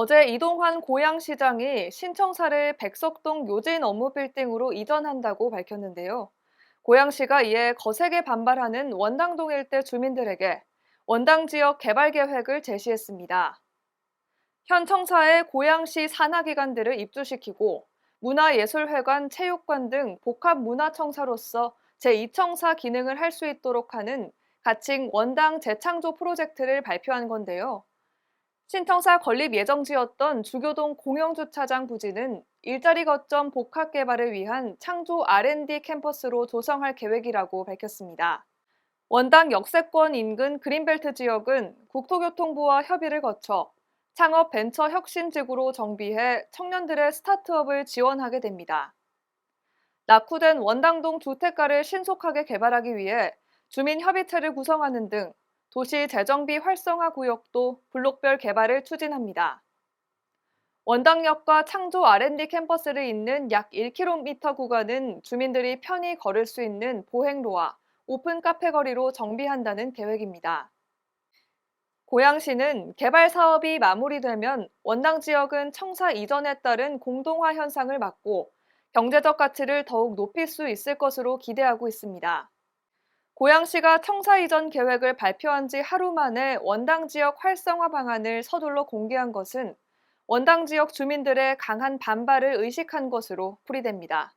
어제 이동환 고양시장이 신청사를 백석동 요진 업무빌딩으로 이전한다고 밝혔는데요. 고양시가 이에 거세게 반발하는 원당동 일대 주민들에게 원당 지역 개발 계획을 제시했습니다. 현 청사에 고양시 산하기관들을 입주시키고 문화예술회관, 체육관 등 복합문화청사로서 제2청사 기능을 할 수 있도록 하는 가칭 원당 재창조 프로젝트를 발표한 건데요. 신청사 건립 예정지였던 주교동 공영주차장 부지는 일자리 거점 복합 개발을 위한 창조 R&D 캠퍼스로 조성할 계획이라고 밝혔습니다. 원당 역세권 인근 그린벨트 지역은 국토교통부와 협의를 거쳐 창업 벤처 혁신지구로 정비해 청년들의 스타트업을 지원하게 됩니다. 낙후된 원당동 주택가를 신속하게 개발하기 위해 주민협의체를 구성하는 등 도시 재정비 활성화 구역도 블록별 개발을 추진합니다. 원당역과 창조 R&D 캠퍼스를 잇는 약 1km 구간은 주민들이 편히 걸을 수 있는 보행로와 오픈 카페 거리로 정비한다는 계획입니다. 고양시는 개발 사업이 마무리되면 원당 지역은 청사 이전에 따른 공동화 현상을 막고 경제적 가치를 더욱 높일 수 있을 것으로 기대하고 있습니다. 고양시가 청사 이전 계획을 발표한 지 하루 만에 원당 지역 활성화 방안을 서둘러 공개한 것은 원당 지역 주민들의 강한 반발을 의식한 것으로 풀이됩니다.